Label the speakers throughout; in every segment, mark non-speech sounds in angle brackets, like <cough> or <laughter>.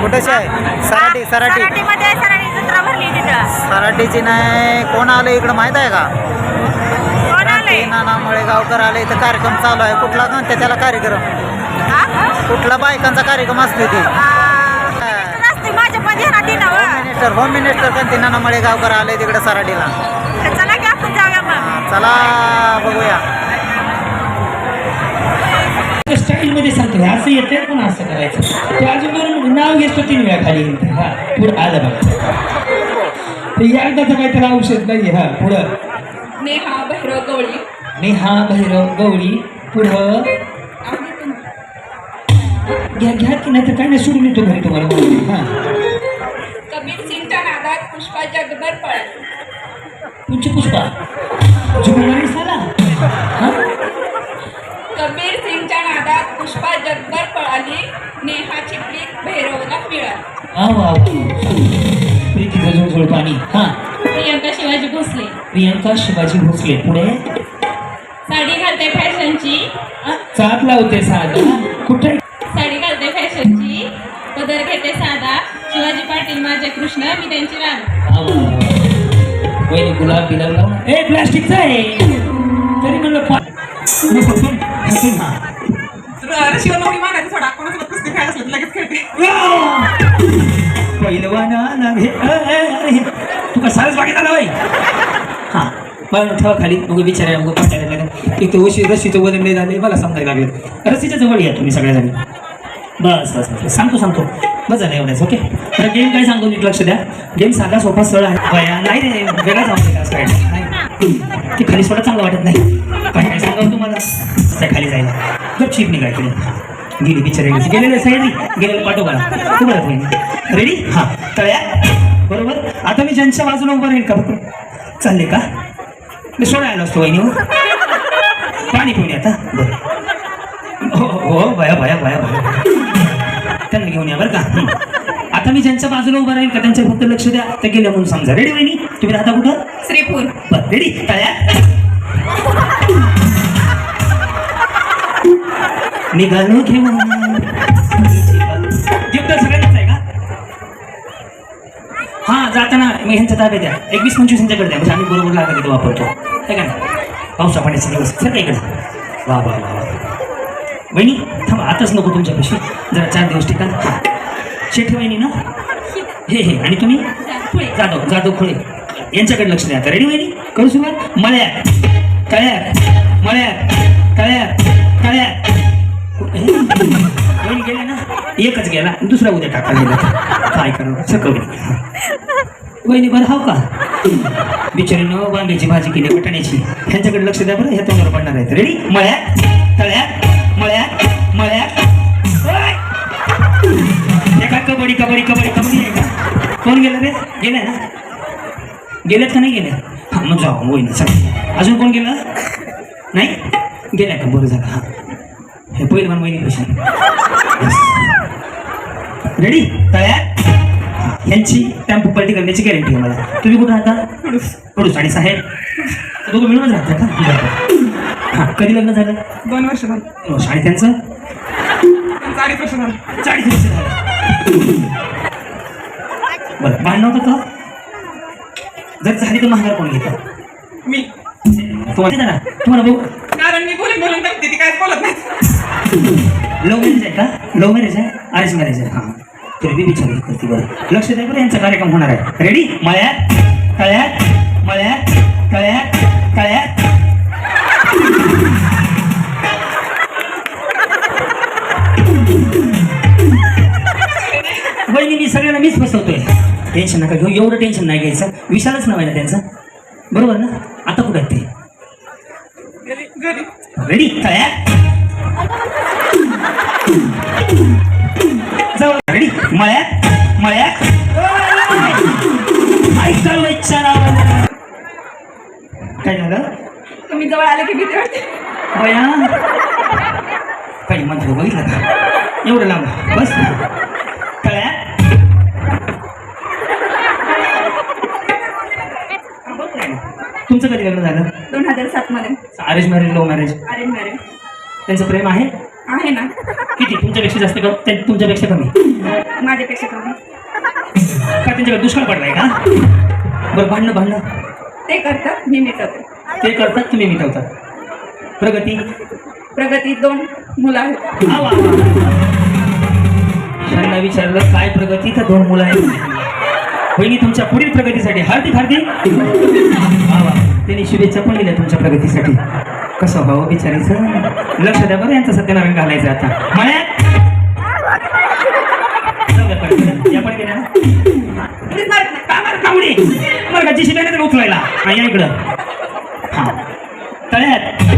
Speaker 1: कुठेच आहे?
Speaker 2: जत्रा भरली तिथं.
Speaker 1: सराटीची नाही. कोण आलं इकडं माहीत आहे का?
Speaker 2: कोण आले
Speaker 1: नाना मळेगावकर आले इथं कार्यक्रम चालू आहे. कुठला म्हणते त्याला कार्यक्रम? कुठला बायकांचा कार्यक्रम असतो ते?
Speaker 2: असते माझ्या पण ध्यानात येईना
Speaker 1: होम
Speaker 2: व.
Speaker 1: मिनिस्टर होम मिनिस्टर कोणते? नाना मळेगावकर आले तिकडे सराटीला
Speaker 2: तर चला की आपण जाऊया मग.
Speaker 1: चला बघूया.
Speaker 3: स्टाईल मध्ये सांगतो असं येते पण असं करायचं. ते अजून नाव घेतो तीन वेळा खाली हा पुढं आलं बघा. ते एकदाचं काही त्याला औषध नाही हा पुढं.
Speaker 4: नेहा भैरव गवळी.
Speaker 3: नेहा भैरव गौरी पुढं. घ्या घ्या की नाही तर काय नाही सोडून येतो घरी तुम्हाला. हा.
Speaker 4: कबीर सिंगच्या नादात पुष्पा जगभर पळाली
Speaker 3: तुमची पुष्पा. जुगुमारी साला हा?
Speaker 4: पुष्पा जगभर पळाली नेहाची प्रीत भैरवला मिळाली.
Speaker 3: पाणी. हा.
Speaker 4: प्रियंका शिवाजी भोसले.
Speaker 3: प्रियंका शिवाजी भोसले. पुढे?
Speaker 4: साडी घालते फॅशनची.
Speaker 3: चाप लावते साधा. कुठे?
Speaker 4: साडी घालते फॅशनची. पदर घेते साधा. शिवाजी पाटील माझे कृष्ण मी त्यांची
Speaker 3: वहिनी गुलाब बिलाब लावून. ए प्लास्टिकचा आहे. तरी म्हणलं.
Speaker 5: शिवनवरी मागायचं थोडा कोणासोबत कुस्ती खेळायला असलं तर लगेच खेळते.
Speaker 3: तू आला बाई हा. पण ठेवा खाली. मग विचारा मग पटायला लागेल एक तर उशी वजन नाही झाले मला समजायला लागलं. रस्सीच्या जवळ या तुम्ही सगळ्या जणी. बस बस बस. सांगतो सांगतो. बस झालं एवढंच ओके? तर गेम काय सांगतो नीट लक्ष द्या. गेम साधा सोपा सरळ आहे. नाही रे वेगळा जाऊ काय नाही. ते खाली सोडा चांगलं वाटत नाही. काय काय सांगावं तुम्हाला. खाली जायला. गपशीप निघाय केलं गेली बिचारे गेलेले सह्याद्री? गेलेलं पाठव मला तू बरं रेडी हां. तळ्या. बरोबर? आता मी ज्यांच्या बाजूला उभं राहील का फक्त चालले का? मी सोडायला असतो वहिनी हो. पाणी पिऊन आता. बरं. हो हो भया भया भया भया. त्यांना घेऊन या बरं का. आता मी ज्यांच्या बाजूला उभं राहील का त्यांच्या फक्त लक्ष द्या. ते गेले म्हणून समजा. रेडी वहिनी? तुम्ही राहता कुठं?
Speaker 4: श्रीपूर.
Speaker 3: बरं रेडी तळ्या. निघालो घेऊन. गिफ्ट सगळ्यांनाच आहे का? हा जाताना मी ह्यांच्या ताब्यात द्या. एक वीस पंचवीस ह्यांच्याकडे द्या. म्हणजे आम्ही बरोबर लागत तिथं वापरतो. आहे का नाही? पावसा पाण्याचे दिवस सर इकडे. वा वा वा वहिनी थांबा आताच नको तुमच्यापाशी. जरा चार दिवस टिका हां. शेठी वहिनी ना? हे हे. आणि तुम्ही? जाधव जाधव खुळे. यांच्याकडे लक्ष द्या. आता रेडी वहिनी? करू सुरुवात? मळ्यात. तळ्यात. मळ्यात. एकच गेला दुसरा उद्या टाकायला गेला काय करू? सकवली वहिनी बरं हाव का? बिचारीनं वांग्याची भाजी केली बटाण्याची. ह्यांच्याकडे लक्ष द्या बरं ह्या तोंडावर पडणार आहेत. रेडी मळ्यात तळ्यात मळ्यात मळ्यात. एका कबड्डी कबड्डी कबड्डी कबड्डी आहे कोण गेलं रे? गेल्या ना? गेलेत का नाही गेले हां मग जाऊ वहिनी चला. अजून कोण गेलं? नाही? गेल्या का? बरं झालं हां. हे पहिलं मला वहिनी कशी रेडी तयार? यांची टेम्पो पलटी करण्याची गॅरंटी आहे मला. तुम्ही कुठं राहता? कडूस. आणि साहेब दोघं मिळूनच राहता का. हां कधी लग्न झालं?
Speaker 5: दोन वर्ष झाली.
Speaker 3: आणि त्यांचं?
Speaker 5: अडीच वर्ष झालं.
Speaker 3: चाळीस वर्ष झालं. बरं भांडण होतं का जर झाली तर महागार कोण घेतं?
Speaker 5: मी.
Speaker 3: तुम्हाला ना तुम्हाला बघू.
Speaker 5: कारण मी बोलून बोलून काय बोलत नाही.
Speaker 3: लव्ह मॅरेज आहे का? लव्ह मॅरेज आहे? अरेंज मॅरेज आहे. हां. तरी बी विचार करते बरं. लक्ष द्या बरं यांचा कार्यक्रम होणार आहे. रेडी मळ्यात तळ्यात मळ्यात तळ्यात तळ्यात. वहिनी मी सगळ्यांना मीच फसवतोय. टेन्शन नका घेऊ एवढं टेन्शन नाही घ्यायचं. विशालच नाव आहे ना त्यांचं. बरोबर ना? आता कुठं ते? रेडी जाऊ रेडी मळ्यात मळ्यात. काय झालं?
Speaker 4: तुम्ही जवळ आले की भीती वाटते.
Speaker 3: बया. काही म्हणतो बघितलं का? एवढं लांब. बस. तळ्यात तुमचं कधी लग्न झालं?
Speaker 4: दोन हजार सात मध्ये
Speaker 3: arrange marriage love marriage
Speaker 4: arrange marriage
Speaker 3: त्यांचं प्रेम आहे?
Speaker 4: आहे ना.
Speaker 3: किती? तुमच्यापेक्षा जास्त का तुमच्यापेक्षा कमी.
Speaker 2: माझ्यापेक्षा कमी.
Speaker 3: का त्यांच्याकडे दुष्काळ पडलाय का? बरं भांडणं भांडणं.
Speaker 2: ते करतात मी मिटवते.
Speaker 3: ते करतात तुम्ही मिटवतात? प्रगती?
Speaker 2: प्रगती दोन मुलं आहेत.
Speaker 3: त्यांना विचारलं काय प्रगती? तर दोन मुलं आहेत. बहिणी तुमच्या पुढील प्रगतीसाठी हार्दिक हार्दिक वा वा. त्यांनी शुभेच्छा पण दिल्या तुमच्या प्रगतीसाठी. कसं भाऊ बिचारीचं? लक्ष द्या बरं यांचा सत्यनारायण घालायचं आता. मळ्यात? जाऊ इकडं. परत. तळ्यात.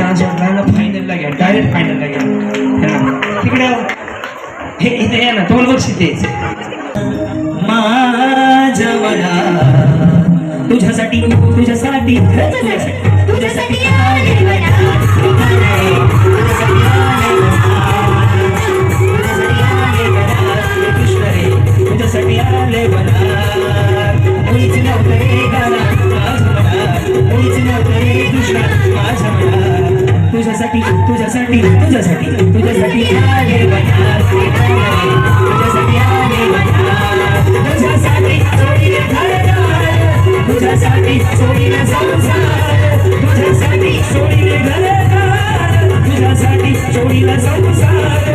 Speaker 3: वाटला ना फायनलला घ्या डायरेक्ट फायनलला घ्या है तिकडे. हे इथे या ना तुम्हाला बघ शितेच माझ्या तुझ्यासाठी तुझ्यासाठी तुझ्यासाठी. कृष्ण रे तुझ्यासाठी आले मना मुळीच नव्हतं रे गाणं माझ्या मनात मुळीच नव्हतं रे कृष्ण माझ्या मनात तुझ्यासाठी तुझ्यासाठी तुझ्यासाठी तुझ्यासाठी आले मनात तुझ्यासाठी आले मनात तुझ्यासाठी सोडीले घरदार तुझ्यासाठी सोडीले संसार तुझ्यासाठी सोडीले घरदार तुझ्यासाठी सोडीले संसार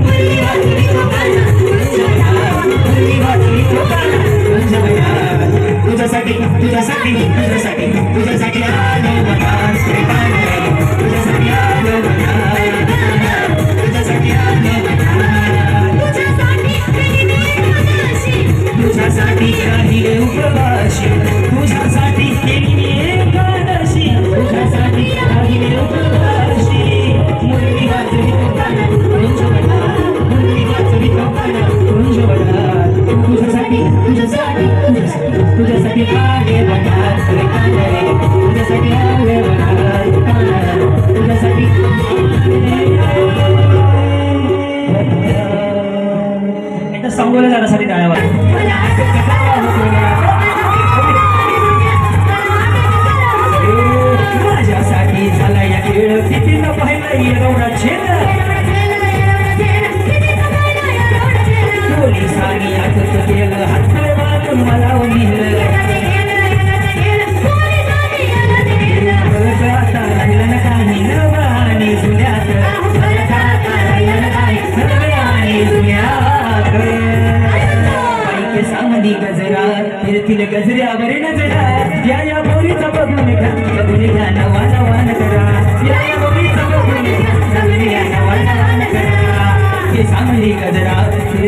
Speaker 3: मुरली वाजवी तो गाणं, तुझ्या मनात. मुरली वाजवी तो गाणं, तुझ्या मनात. तुझ्यासाठी तुझ्यासाठी तुझ्यासाठी तुझ्यासाठी आलो मनात रे तुझ्यासाठी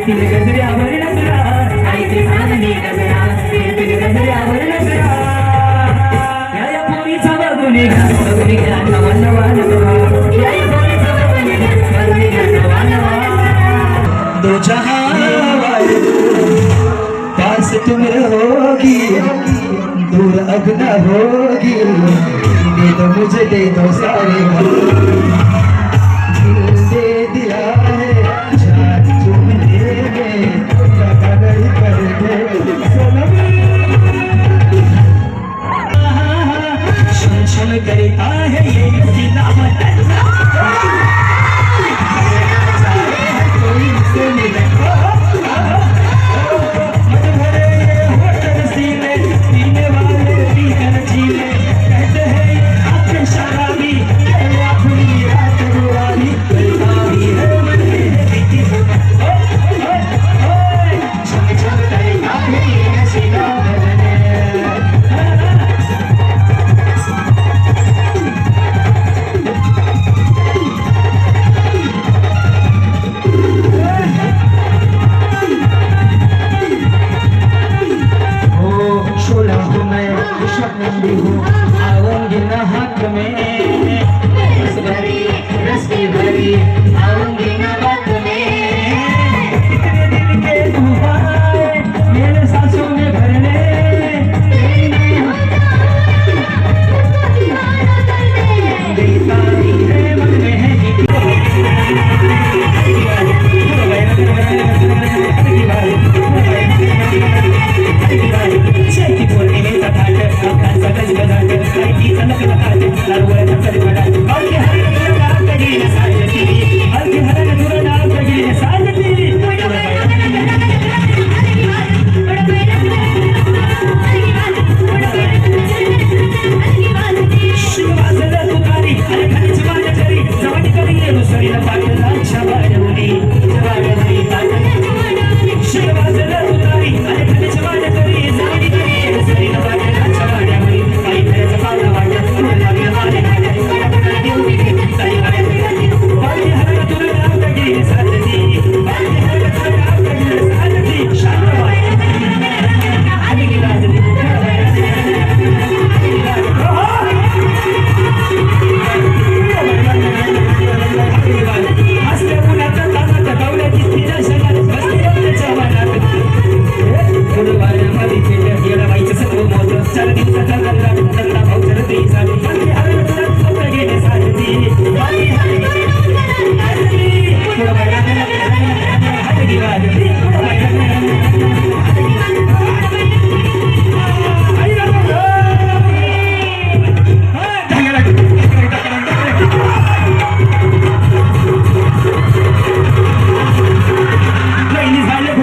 Speaker 3: Tiene que ser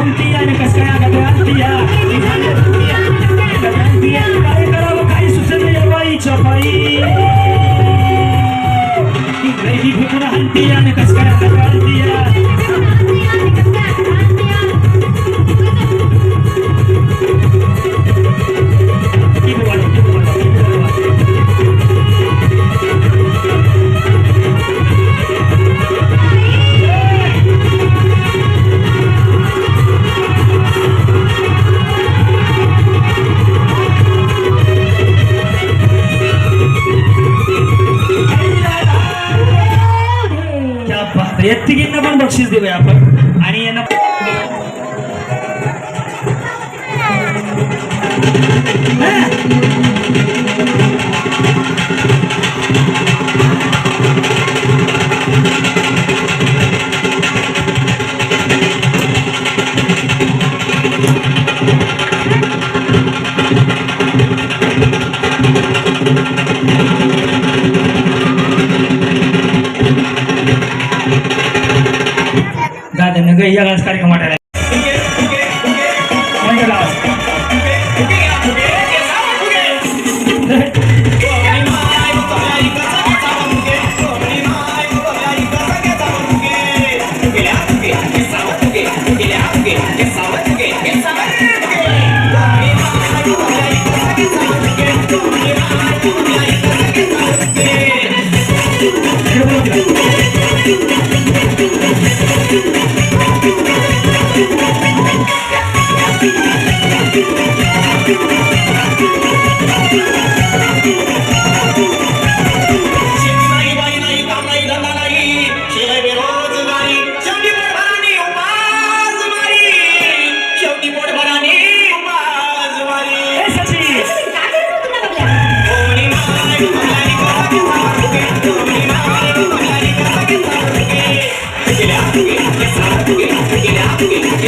Speaker 3: Antia, nakasaya ka, Antia. या तिघींना पण बक्षीस देऊया आपण. आणि यांना आज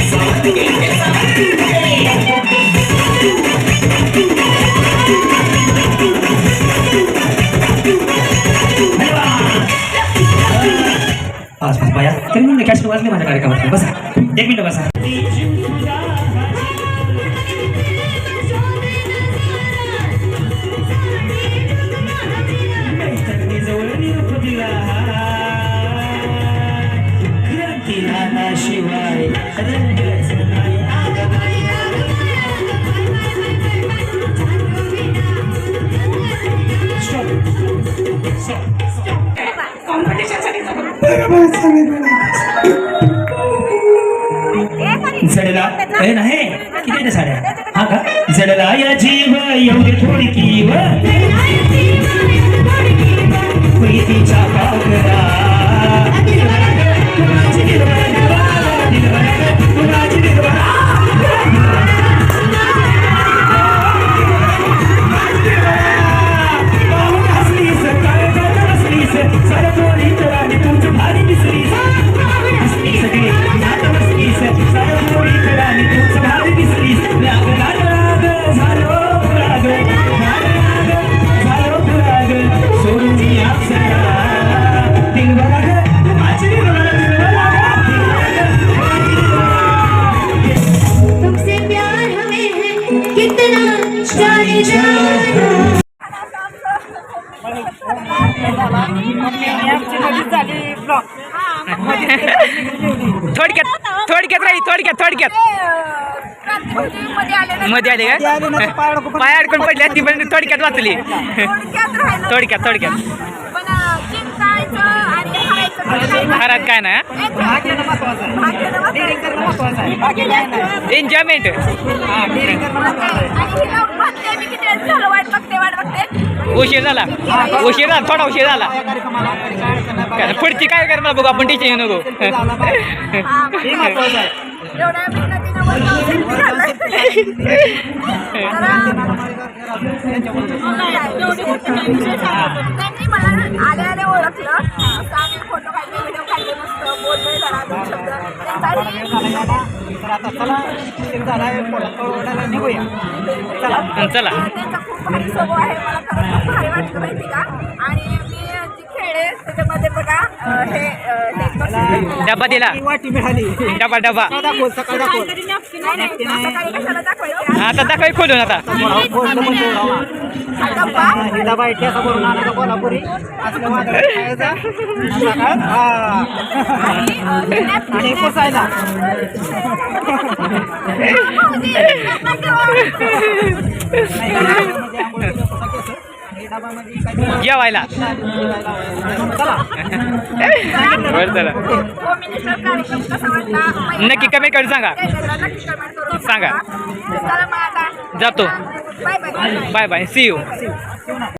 Speaker 3: बाया तरी म्हणलं कॅश वाजले माझ्या कार्यक्रमात. बसा. एक मिनिट बसा. मला सांगितलं नाही किती साड्या? हा का? जडला या जीव एवढी थोडकी व प्रीतीच्या
Speaker 6: थोडक्यात थोडक्यात राही थोडक्यात थोडक्यात. मध्ये आले
Speaker 1: आली
Speaker 6: का?
Speaker 1: पाय अडकून
Speaker 6: पडली ती पण थोडक्यात वाचली. थोडक्यात थोडक्यात. घरात काय ना? एन्जॉयमेंट उशीर झाला. उशीर झाला थोडा उशीर झाला. पुढची काय करणार बघू आपण टीचिंग नको. <laughs>
Speaker 7: त्यांनी मला आले आले ओळखलं असं आम्ही फोटो काढले व्हिडिओ काढले मस्त बोललोय जरा दोन शब्द त्यांचाही
Speaker 1: तर आता चला. उशीर झालाय पोटाला निघूया चला.
Speaker 6: चला
Speaker 7: त्यांचा खूप भारी स्वभाव आहे मला खरंच खूप भारी वाटलं माहिती का आणि मी जी खेळ आहे त्याच्यामध्ये बघा अं, हे अं, कसं
Speaker 6: डबा. दिला
Speaker 1: वाटी मिळाली
Speaker 6: डबा डबा आता दाखवाय खोलून आता
Speaker 1: कोल्हापुरी
Speaker 7: आणि
Speaker 6: जेवायला बरं चला.
Speaker 7: कसा वाटला
Speaker 6: नक्की कमेंट करून सांगा. सांगा. जातो. Bye bye. C you